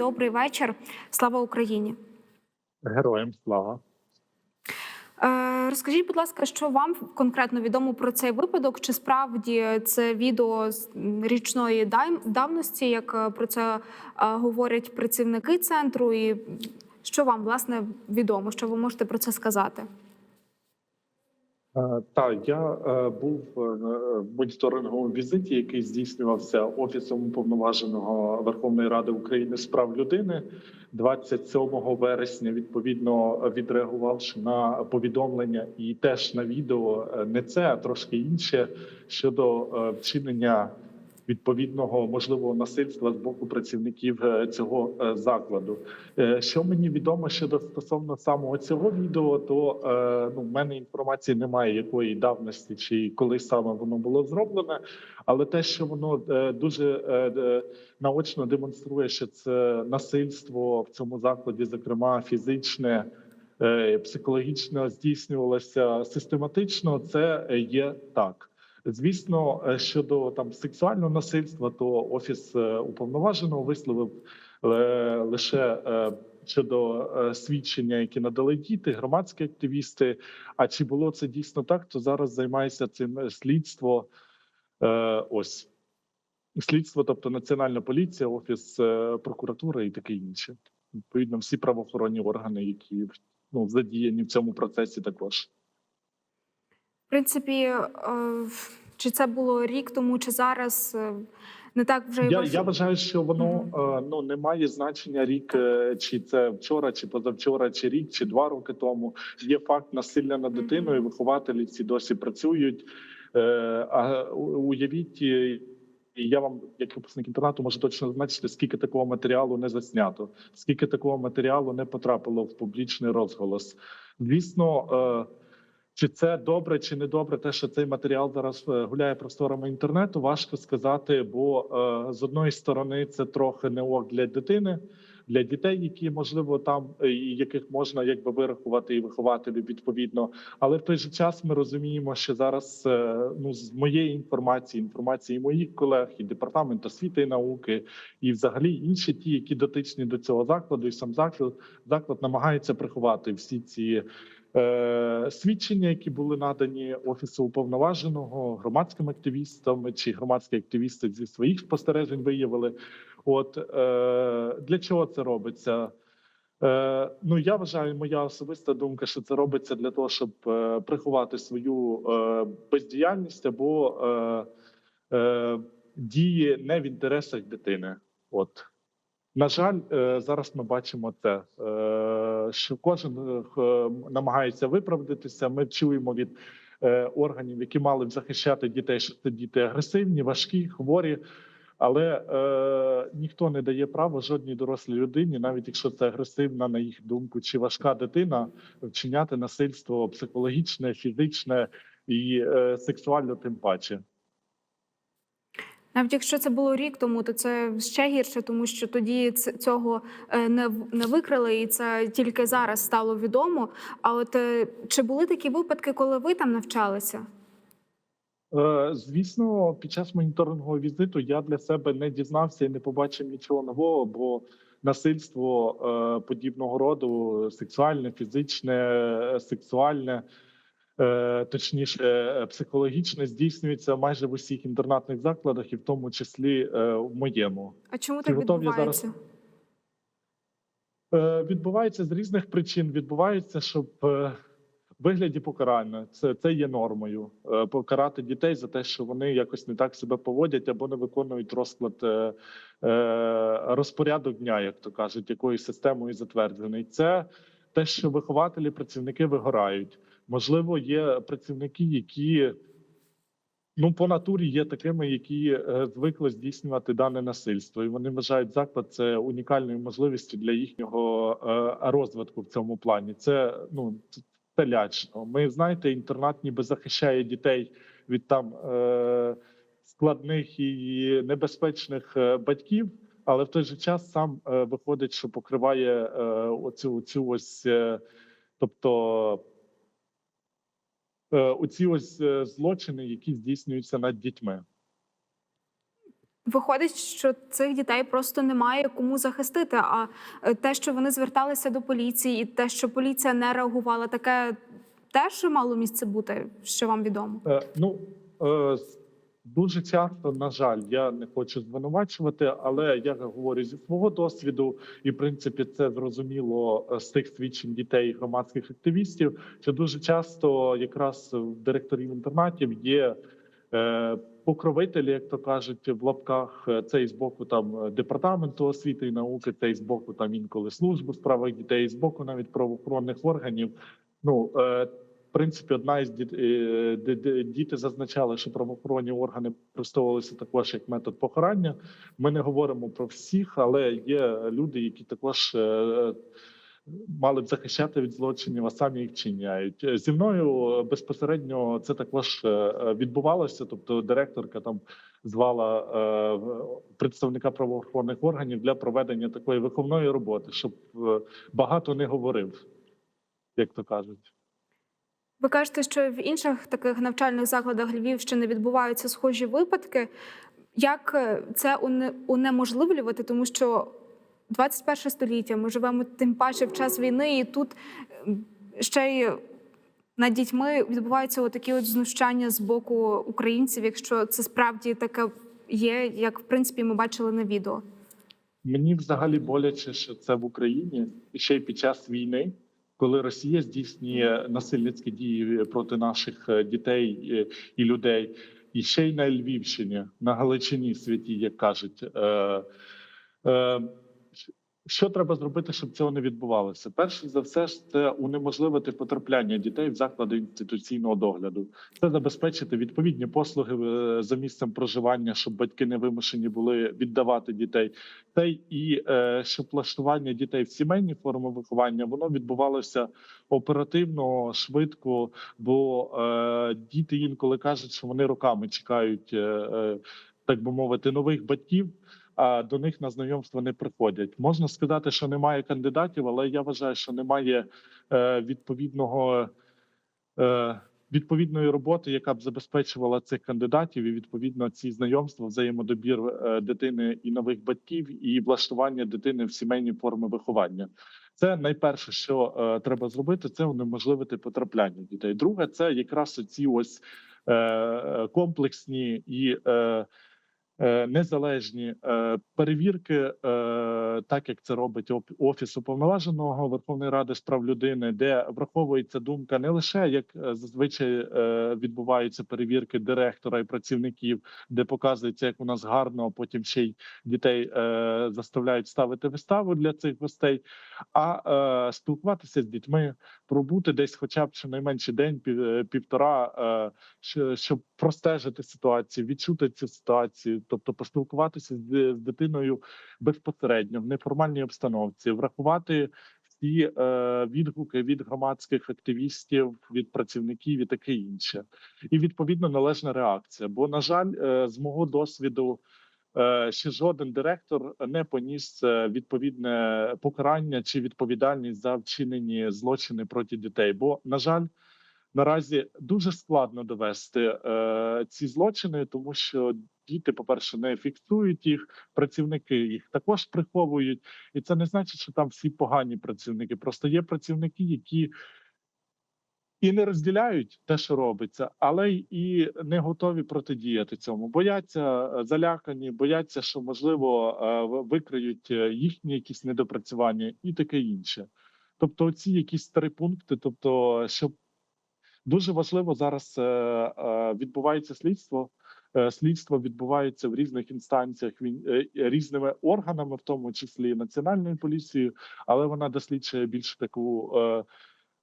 добрий вечір. Слава Україні. Героям слава. Е, Розкажіть, будь ласка, що вам конкретно відомо про цей випадок? Чи справді це відео з річної давності, як е, про це е, говорять працівники центру? І що вам власне відомо? Що ви можете про це сказати? Е, Так, я е, був е, в моніторинговому візиті, який здійснювався офісом уповноваженого Верховної Ради України з прав людини 27 вересня. Відповідно, відреагувавши на повідомлення і теж на відео не це, а трошки інше щодо вчинення відповідного можливого насильства з боку працівників е, цього е, закладу. Е, Що мені відомо щодо стосовно самого цього відео, то ну в мене інформації немає якої давності чи коли саме воно було зроблене, але те, що воно дуже наочно демонструє, що це насильство в цьому закладі, зокрема фізичне. Психологічно здійснювалося систематично, це є так. Звісно, е, щодо там сексуального насильства, то офіс е, уповноваженого висловив е, лише щодо свідчення, які надали діти, громадські активісти. А чи було це дійсно так? То зараз займається цим слідство. Ось слідство, тобто Національна поліція, офіс прокуратури і таке інше. Відповідно, всі правоохоронні органи, які ну задіяні в цьому процесі, також. В принципі, е, чи це було рік тому, чи зараз е, не так вже Я, я вважаю, що воно е, ну не має значення рік, чи це вчора, чи позавчора, чи рік, чи два роки тому. Є факт насилля над дитиною. Вихователі ці досі працюють. А уявіть, і я вам, як випускник інтернату, можу точно зазначити, скільки такого матеріалу не заснято, скільки такого матеріалу не потрапило в публічний розголос. Звісно. Чи це добре, чи не добре, те, що цей матеріал зараз е, гуляє просторами інтернету, важко сказати. Бо е, з одної сторони це трохи не ок для дитини, для дітей, які можливо там е, яких можна якби вирахувати і вихователів відповідно. Але в той же час ми розуміємо, що зараз ну з моєї інформації, інформації моїх колег і департамент освіти і науки, і взагалі інші ті, які дотичні до цього закладу, і сам заклад заклад намагається приховати всі ці. Е, свідчення, які були надані офісу уповноваженого громадським активістам, чи громадські активісти зі своїх спостережень виявили. От е, для чого це робиться? Е, ну я вважаю, моя особиста думка, що це робиться для того, щоб приховати свою бездіяльність або дії не в інтересах дитини. От на жаль, зараз ми бачимо це, що кожен е, х- намагається виправдатися. Ми чуємо від е, органів, які мали б захищати дітей, що це діти агресивні, важкі, хворі. Але е, ніхто не дає права жодній дорослій людині, навіть якщо це агресивна, на їх думку, чи важка дитина, вчиняти насильство психологічне, фізичне і е, сексуально, тим паче. Навіть якщо це було рік тому, то це ще гірше, тому що тоді цього е, не не викрили, і це тільки зараз стало відомо. А от е, чи були такі випадки, коли ви там навчалися? Е, Звісно, під час моніторингового візиту я для себе не дізнався і не побачив нічого нового, бо насильство подібного роду, сексуальне, фізичне, сексуальне, точніше, е, психологічне, здійснюється майже в усіх інтернатних закладах, і в тому числі е, в моєму. А чому так відбувається? Е, Відбувається з різних причин. Відбувається, щоб е, в вигляді покарання це, це є нормою. Е, Покарати дітей за те, що вони якось не так себе поводять або не виконують розклад е, е, розпорядок дня, як то кажуть, якою системою затверджений. Це те, що вихователі, працівники вигорають. Можливо, є працівники, які ну по натурі є такими, які е, звикли здійснювати дане насильство, і вони вважають заклад це унікальною можливістю для їхнього е, розвитку в цьому плані. Це ну це- лячно. Ми знаєте, інтернат ніби захищає дітей від там е, складних і небезпечних батьків. Але в той же час сам виходить, що покриває оцю, оцю ось, тобто оці ось е, злочини, які здійснюються над дітьми. Виходить, що цих дітей просто немає кому захистити. А е, те, що вони зверталися до поліції, і те, що поліція не реагувала, таке теж мало місце бути, що вам відомо. Е, Ну е, дуже часто, на жаль, я не хочу звинувачувати, але я говорю зі свого досвіду, і в принципі це зрозуміло е, з тих свідчень дітей і громадських активістів. Що дуже часто якраз в директорів інтернатів є. е, Покровителі, як то кажуть, в лапках е, це і з боку там департаменту освіти і науки, це і з боку там інколи служби справах дітей, і з боку навіть правоохоронних органів. Ну принципі, одна із е, діти зазначали, що правоохоронні органи використовувалися також як метод покарання. Ми не говоримо про всіх, але є люди, які також е, мали б захищати від злочинів, а самі їх чиняють. Зі мною е, безпосередньо це також відбувалося. Тобто, директорка там звала представника правоохоронних органів для проведення такої виховної роботи, щоб багато не говорив, як то кажуть. Ви кажете, що в інших таких навчальних закладах Львівщини відбуваються схожі випадки. Як е, це уне- унеможливлювати, тому що 21 століття ми живемо тим паче в час війни, і тут ем, ще й над дітьми відбуваються такі от знущання з боку українців, якщо це справді таке є, як в принципі ми бачили на відео. Мені взагалі боляче, що це в Україні і ще й під час війни, коли Росія здійснює насильницькі дії проти наших е, дітей е, і людей, і ще й на Львівщині, на Галичині святі, як кажуть. Е, е, що треба зробити, щоб цього не відбувалося? Перше за все ж це унеможливити потрапляння дітей в заклади інституційного догляду. Це забезпечити відповідні послуги е, за місцем проживання, щоб батьки не вимушені були віддавати дітей. Та й і е, щоб влаштування дітей в сімейні форми виховання воно відбувалося оперативно, швидко, бо е, діти інколи кажуть, що вони роками чекають, так би мовити, нових батьків. До них на знайомство не приходять. Можна сказати, що немає кандидатів, але я вважаю, що немає е, відповідного е, відповідної роботи, яка б забезпечувала цих кандидатів, і відповідно ці знайомства, взаємодобір е, дитини і нових батьків, і влаштування дитини в сімейні форми виховання. Це найперше, що е, треба зробити, це унеможливити потрапляння дітей. Друге, це якраз ці ось е, комплексні і е, незалежні е, перевірки, е, так як це робить офіс уповноваженого Верховної Ради з прав людини, де враховується думка не лише як е, зазвичай е, відбуваються перевірки директора і працівників, де показується, як у нас гарно, а потім ще й дітей е, заставляють ставити виставу для цих гостей, а е, спілкуватися з дітьми, пробути десь, хоча б щонайменше день, пів- е, півтора, е, щоб простежити ситуацію, відчути цю ситуацію, тобто поспілкуватися з, дитиною безпосередньо в неформальній обстановці, врахувати всі е, відгуки від громадських активістів, від працівників і таке інше, і відповідно належна реакція. Бо, на жаль, е, з мого досвіду. е, Ще жоден директор не поніс відповідне покарання чи відповідальність за вчинені злочини проти дітей. Бо, на жаль, наразі дуже складно довести ці злочини, тому що діти, по-перше, не фіксують їх, працівники їх також приховують, і це не значить, що там всі погані працівники. Просто є працівники, які і не розділяють те, що робиться, але і не готові протидіяти цьому. Бояться е, залякані, бояться, що можливо е, викриють е, їхні якісь недопрацювання і таке інше. Тобто, ці якісь три пункти, тобто, щоб Дуже важливо зараз відбувається слідство. Е, Слідство відбувається в різних інстанціях він е, різними органами, в тому числі національною поліцією, але вона досліджує більш таку, е,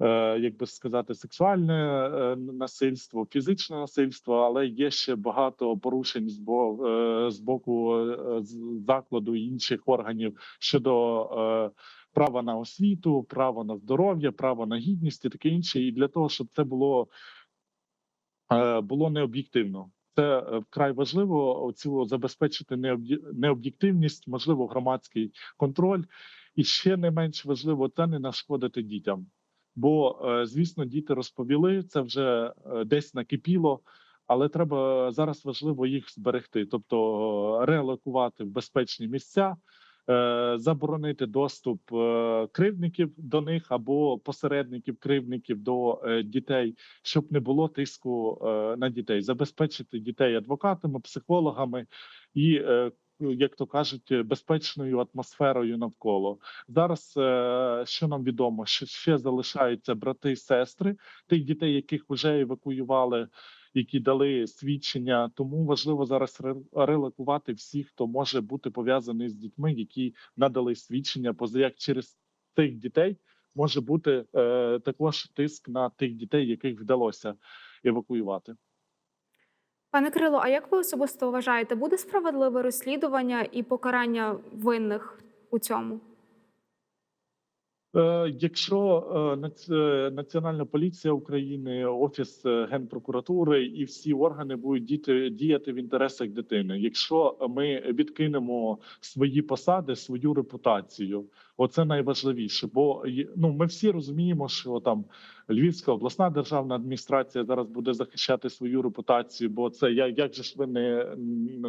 е, як би сказати, сексуальне е, насильство, фізичне насильство, але є ще багато порушень з бо- е, з боку е, закладу і інших органів щодо. е, Права на освіту, право на здоров'я, право на гідність і таке інше. І для того, щоб це було, е, було необ'єктивно. Це е, вкрай важливо оцю забезпечити необ'є- необ'єктивність, можливо, громадський контроль, і ще не менш важливо це не нашкодити дітям. Бо, е, звісно, діти розповіли це вже е, десь накипіло. але треба зараз важливо їх зберегти, тобто релокувати в безпечні місця. Е, Заборонити доступ е, кривдників до них або посередників кривдників до е, дітей, щоб не було тиску на дітей, забезпечити дітей адвокатами, психологами і, як то кажуть, безпечною атмосферою навколо. Зараз що нам відомо, що ще залишаються брати, і сестри тих дітей, яких вже евакуювали, які дали свідчення. Тому важливо зараз ре- релокувати всіх, хто може бути пов'язаний з дітьми, які надали свідчення, поза як через тих дітей може бути е, також тиск на тих дітей, яких вдалося евакуювати. Пане Кирило, а як ви особисто вважаєте, буде справедливе розслідування і покарання винних у цьому? Е, Якщо е, е, Національна поліція України, офіс генпрокуратури і всі органи будуть діяти, діяти в інтересах дитини, якщо ми відкинемо свої посади, свою репутацію, оце найважливіше. Бо ну ми всі розуміємо, що там Львівська обласна державна адміністрація зараз буде захищати свою репутацію, бо це як же ж ви не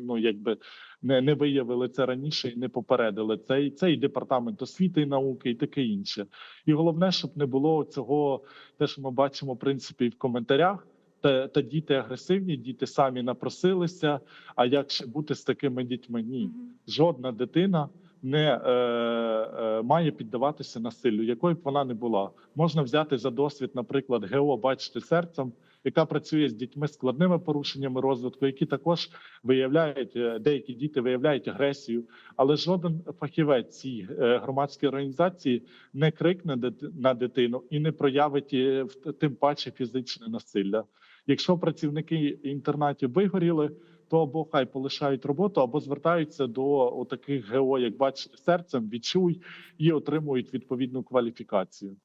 ну якби не, не виявили це раніше і не попередили. Це і це і департамент освіти і науки, і таке інше. І головне, щоб не було цього, те, що ми бачимо в принципі в коментарях. Та, та діти агресивні, діти самі напросилися. А як ще бути з такими дітьми? Ні, жодна дитина не е, е, має піддаватися насиллю, якою б вона не була. Можна взяти за досвід, наприклад, ГЕО бачити серцем, яка працює з дітьми з складними порушеннями розвитку, які також виявляють е, деякі діти виявляють агресію, але жоден фахівець цій е, громадській організації не крикне на дитину і не проявить е, тим паче фізичне насилля. Якщо працівники інтернатів вигоріли, то або хай полишають роботу, або звертаються до таких ГО, як бачите, серцем, відчуй і отримують відповідну кваліфікацію.